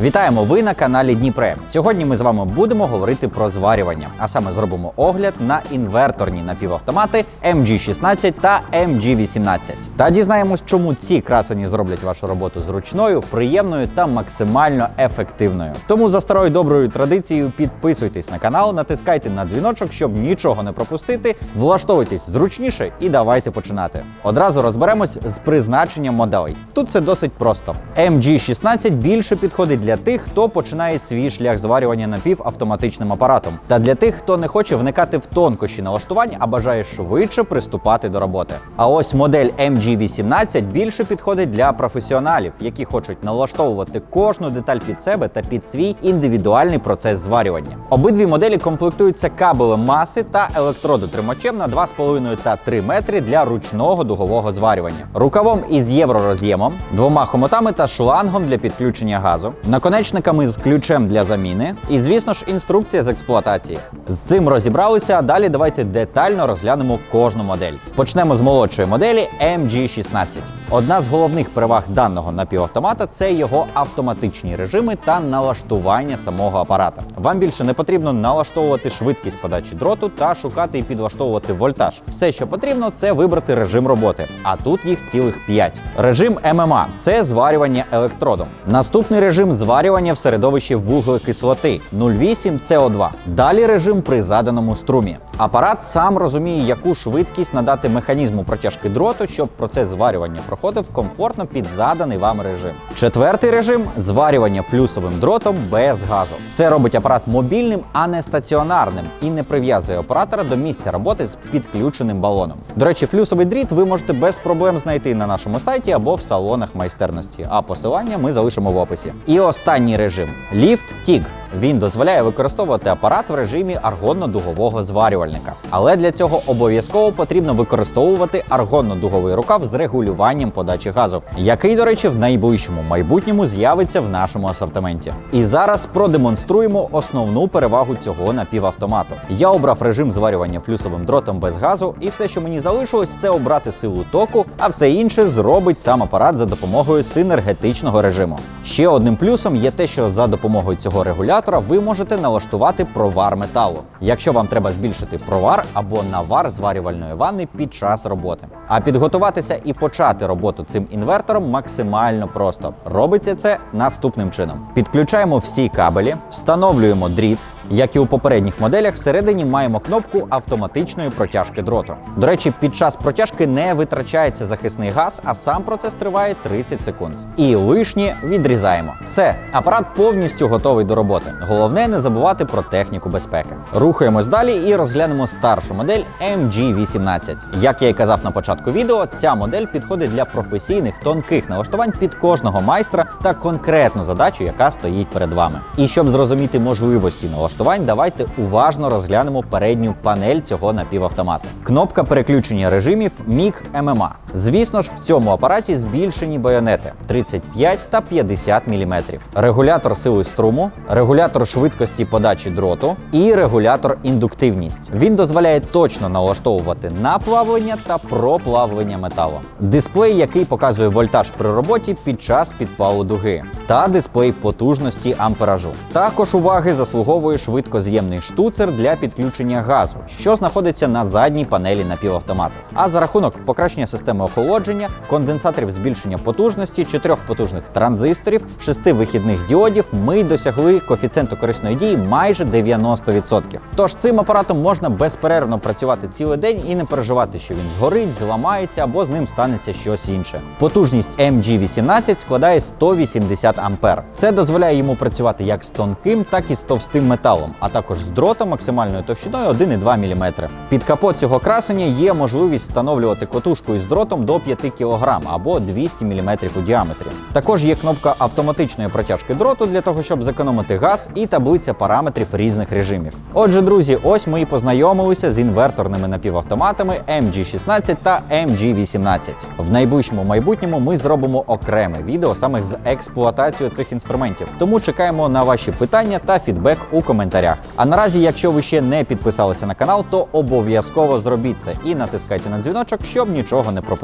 Вітаємо! Ви на каналі Дніпре. Сьогодні ми з вами будемо говорити про зварювання, а саме зробимо огляд на інверторні напівавтомати MG16 та MG18. Та дізнаємось, чому ці красені зроблять вашу роботу зручною, приємною та максимально ефективною. Тому за старою доброю традицією підписуйтесь на канал, натискайте на дзвіночок, щоб нічого не пропустити. Влаштовуйтесь зручніше і давайте починати. Одразу розберемось з призначенням моделей. Тут все досить просто. MG16 більше підходить для тих, хто починає свій шлях зварювання напівавтоматичним апаратом, та для тих, хто не хоче вникати в тонкощі налаштувань, а бажає швидше приступати до роботи. А ось модель MG18 більше підходить для професіоналів, які хочуть налаштовувати кожну деталь під себе та під свій індивідуальний процес зварювання. Обидві моделі комплектуються кабелем маси та електродотримачем на 2,5 та 3 метри для ручного дугового зварювання, рукавом із євророз'ємом, двома хомотами та шлангом для підключення газу, наконечниками з ключем для заміни, і, звісно ж, інструкція з експлуатації. З цим розібралися. Далі давайте детально розглянемо кожну модель. Почнемо з молодшої моделі MG16. Одна з головних переваг даного напівавтомата це його автоматичні режими та налаштування самого апарата. Вам більше не потрібно налаштовувати швидкість подачі дроту та шукати і підлаштовувати вольтаж. Все, що потрібно, це вибрати режим роботи. А тут їх цілих 5. Режим ММА це зварювання електродом. Наступний режим зварювання в середовищі вуглекислоти 0,8 СО2. Далі режим при заданому струмі. Апарат сам розуміє, яку швидкість надати механізму протяжки дроту, щоб процес зварювання проходив комфортно під заданий вам режим. Четвертий режим зварювання плюсовим дротом без газу. Це робить апарат мобільним, а не стаціонарним і не прив'язує оператора до місця роботи з підключеним балоном. До речі, флюсовий дріт ви можете без проблем знайти на нашому сайті або в салонах майстерності. А посилання ми залишимо в описі. І останній режим ліфт тіг. Він дозволяє використовувати апарат в режимі аргонно-дугового зварювальника. Але для цього обов'язково потрібно використовувати аргонно-дуговий рукав з регулюванням подачі газу, який, до речі, в найближчому майбутньому з'явиться в нашому асортименті. І зараз продемонструємо основну перевагу цього напівавтомату. Я обрав режим зварювання флюсовим дротом без газу, і все, що мені залишилось, це обрати силу току, а все інше зробить сам апарат за допомогою синергетичного режиму. Ще одним плюсом є те, що за допомогою цього регулятора ви можете налаштувати провар металу, якщо вам треба збільшити провар або навар зварювальної ванни під час роботи. А підготуватися і почати роботу цим інвертором максимально просто. Робиться це наступним чином: підключаємо всі кабелі, встановлюємо дріт. Як і у попередніх моделях, всередині маємо кнопку автоматичної протяжки дроту. До речі, під час протяжки не витрачається захисний газ, а сам процес триває 30 секунд. І лишнє відрізаємо. Все, апарат повністю готовий до роботи. Головне не забувати про техніку безпеки. Рухаємось далі і розглянемо старшу модель MG18. Як я і казав на початку відео, ця модель підходить для професійних тонких налаштувань під кожного майстра та конкретну задачу, яка стоїть перед вами. І щоб зрозуміти можливості налаштувань, давайте уважно розглянемо передню панель цього напівавтомата. Кнопка переключення режимів MIG MMA. Звісно ж, в цьому апараті збільшені байонети 35 та 50 мм. Регулятор сили струму, регулятор швидкості подачі дроту і регулятор індуктивність. Він дозволяє точно налаштовувати наплавлення та проплавлення металу. Дисплей, який показує вольтаж при роботі під час підпалу дуги, та дисплей потужності амперажу. Також уваги заслуговує швидкоз'ємний штуцер для підключення газу, що знаходиться на задній панелі напівавтомату. А за рахунок покращення системи охолодження, конденсаторів збільшення потужності, чотирьох потужних транзисторів, шести вихідних діодів, ми досягли коефіцієнту корисної дії майже 90%. Тож цим апаратом можна безперервно працювати цілий день і не переживати, що він згорить, зламається або з ним станеться щось інше. Потужність MG18 складає 180 ампер. Це дозволяє йому працювати як з тонким, так і з товстим металом, а також з дротом максимальною товщиною 1,2 мм. Під капот цього красення є можливість встановлювати котушку із дротом до 5 кг або 200 мм у діаметрі. Також є кнопка автоматичної протяжки дроту для того, щоб зекономити газ, і таблиця параметрів різних режимів. Отже, друзі, ось ми і познайомилися з інверторними напівавтоматами MG16 та MG18. В найближчому майбутньому ми зробимо окреме відео саме з експлуатацією цих інструментів. Тому чекаємо на ваші питання та фідбек у коментарях. А наразі, якщо ви ще не підписалися на канал, то обов'язково зробіть це і натискайте на дзвіночок, щоб нічого не пропустити.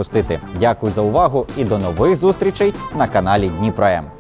Дякую за увагу і до нових зустрічей на каналі Дніпром.